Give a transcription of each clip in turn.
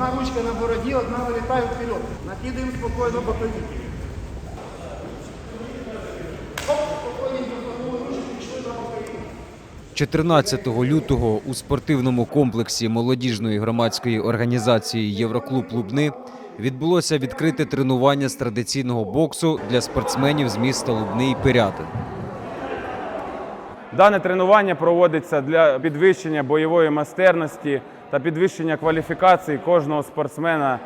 Одна ручка на бороді, одна вилітає вперед. Накидаємо спокійно бокові. Оп, спокійненько загнули ручку, пішли на бокові. 14 лютого у спортивному комплексі молодіжної громадської організації Євроклуб Лубни відбулося відкрите тренування з традиційного боксу для спортсменів з міста Лубни і Пирятин. Дане тренування проводиться для підвищення бойової майстерності та підвищення кваліфікації кожного спортсмена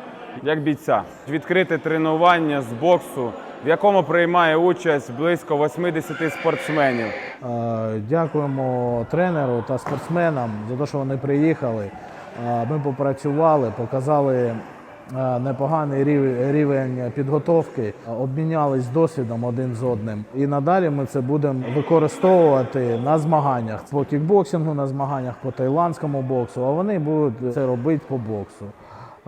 як бійця. Відкрите тренування з боксу, в якому приймає участь близько 80 спортсменів. Е, Дякуємо тренеру та спортсменам за те, що вони приїхали. Е, Ми попрацювали, показали непоганий рівень підготовки, обмінялись досвідом один з одним. І надалі ми це будемо використовувати на змаганнях по кікбоксингу, на змаганнях по тайландському боксу, а вони будуть це робити по боксу.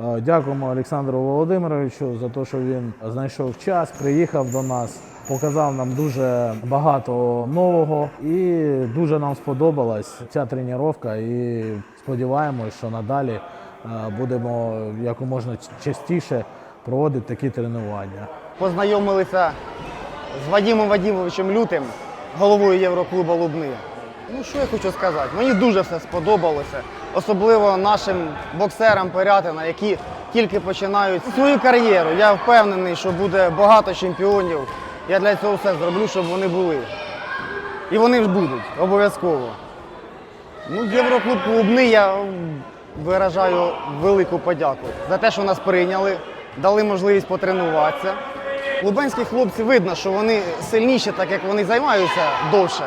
Е, Дякуємо Олександру Володимировичу за те, що він знайшов час, приїхав до нас, показав нам дуже багато нового і дуже нам сподобалась ця тренування. І сподіваємось, що надалі е, будемо якомога частіше проводити такі тренування. познайомилися з Вадимом Вадимовичем Лютим, головою Євроклубу Лубни. Ну що я хочу сказати? Мені дуже все сподобалося, особливо нашим боксерам Пирятина, які тільки починають свою кар'єру. Я впевнений, що буде багато чемпіонів. Я для цього все зроблю, щоб вони були. І вони ж будуть обов'язково. Ну, Євроклуб Лубни я виражаю велику подяку за те, що нас прийняли, дали можливість потренуватися. Лубенські хлопці видно, що вони сильніші, так як вони займаються довше.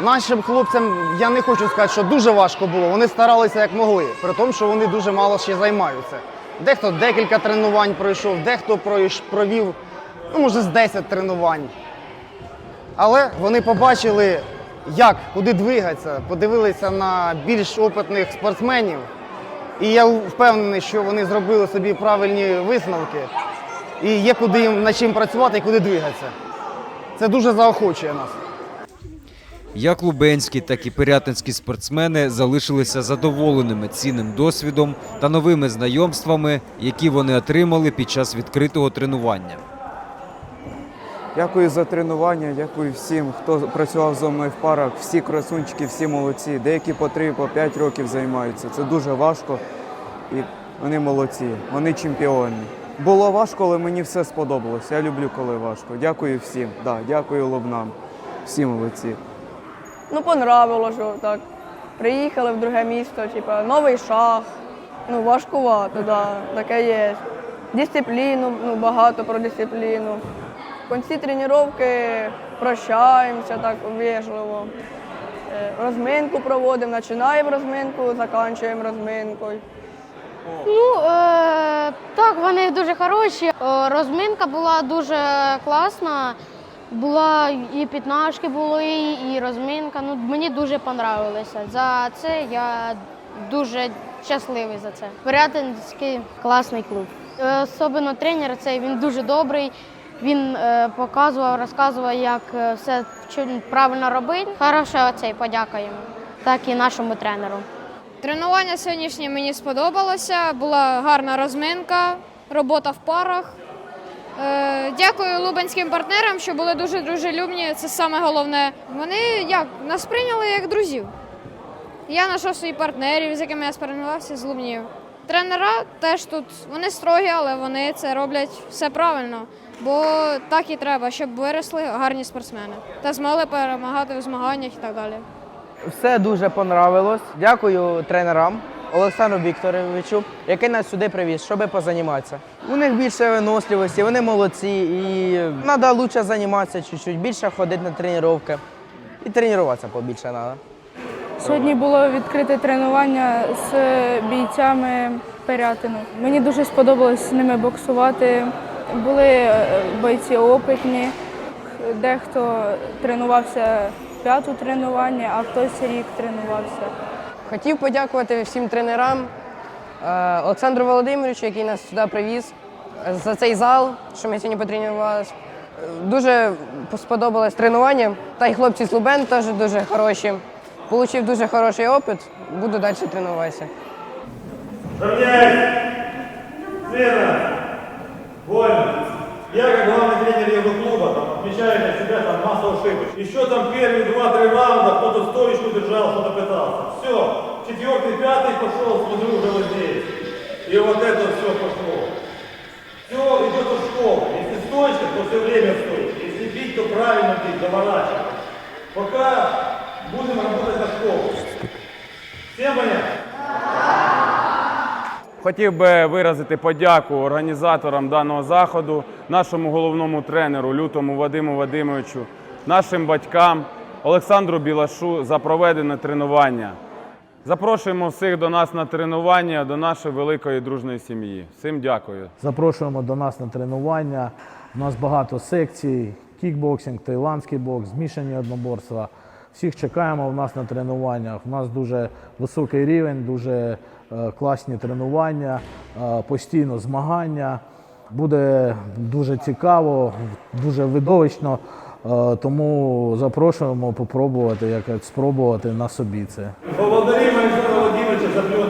Нашим хлопцям я не хочу сказати, що дуже важко було. Вони старалися як могли, при тому, що вони дуже мало ще займаються. Дехто декілька тренувань пройшов, дехто провів, ну, може, з 10 тренувань. Але вони побачили, як, куди двигатися, подивилися на більш опитних спортсменів. І я впевнений, що вони зробили собі правильні висновки. І є куди їм над чим працювати і куди двигатися. Це дуже заохочує нас. Як лубенські, так і пирятинські спортсмени залишилися задоволеними цінним досвідом та новими знайомствами, які вони отримали під час відкритого тренування. Дякую за тренування, дякую всім, хто працював зі мною в парах. Всі красунчики, всі молодці. Деякі по 3, по 5 років займаються. Це дуже важко. І вони молодці, вони чемпіони. Було важко, але мені все сподобалось. Я люблю, коли важко. Дякую всім. Да, дякую лобнам. Всі молодці. Ну, понравилось, що так. Приїхали в друге місто, типа, новий шах. Ну, важкувато, да, таке є. Дисципліну, ну, багато про дисципліну. В кінці тренування прощаємося так вежливо. Е, Розминку проводимо, починаємо розминку, закінчуємо розминкою. Ну, е, так, вони дуже хороші. Е, розминка була дуже класна. Була і пітнашки були, і розминка. Ну, мені дуже понравилося. За це я дуже щасливий за це. Порятинський класний клуб. Е, Особливо тренер цей він дуже добрий. Він е, показував, розказував, як е, все правильно робити. Хороше оцей подякуємо. Так і нашому тренеру. Тренування сьогоднішнє мені сподобалося, була гарна розминка, робота в парах. Е, дякую лубенським партнерам, що були дуже дружелюбні. Це саме головне. Вони як нас прийняли як друзів. Я знайшов своїх партнерів, з якими я спорядкувався з Лубнів. Тренера теж тут вони строгі, але вони це роблять все правильно. Бо так і треба, щоб виросли гарні спортсмени та змогли перемагати у змаганнях і так далі. Все дуже понравилось. Дякую тренерам Олександру Вікторовичу, який нас сюди привіз, щоб позаніматися. У них більше виносливості, вони молодці і треба краще займатися чуть-чуть, більше ходити на тренування. І тренуватися побільше треба. Сьогодні було відкрите тренування з бійцями Пирятину. Мені дуже сподобалось з ними боксувати. Були е, бойці опитні, дехто тренувався п'яту тренування, а хтось рік тренувався. Хотів подякувати всім тренерам, е, Олександру Володимировичу, який нас сюди привіз, за цей зал, що ми сьогодні потренувалися. Е, Дуже сподобалось тренування. Та й хлопці з Лубен теж дуже хороші. Получив дуже хороший опит, буду далі тренуватися. Равняйсь! Стыдно. Больно. Я, как главный тренер Евроклуба, там, отмечаю для себя там массу ошибок. Еще там первые два-три раунда кто-то стоечку держал, кто-то пытался. Все. Четвертый, пятый пошел, смотрю, уже вот здесь. И вот это все пошло. Хотів би виразити подяку організаторам даного заходу, нашому головному тренеру Лютому Вадиму Вадимовичу, нашим батькам, Олександру Білашу за проведене тренування. Запрошуємо всіх до нас на тренування, до нашої великої дружної сім'ї. Всім дякую. Запрошуємо до нас на тренування. У нас багато секцій: кікбоксинг, таїландський бокс, змішані одноборства. Всіх чекаємо у нас на тренуваннях. У нас дуже високий рівень, дуже класні тренування, е, постійно змагання. Буде дуже цікаво, дуже видовищно. Е, Тому запрошуємо попробувати, як спробувати на собі це. Поблагодарим Александра Владимировича за плод,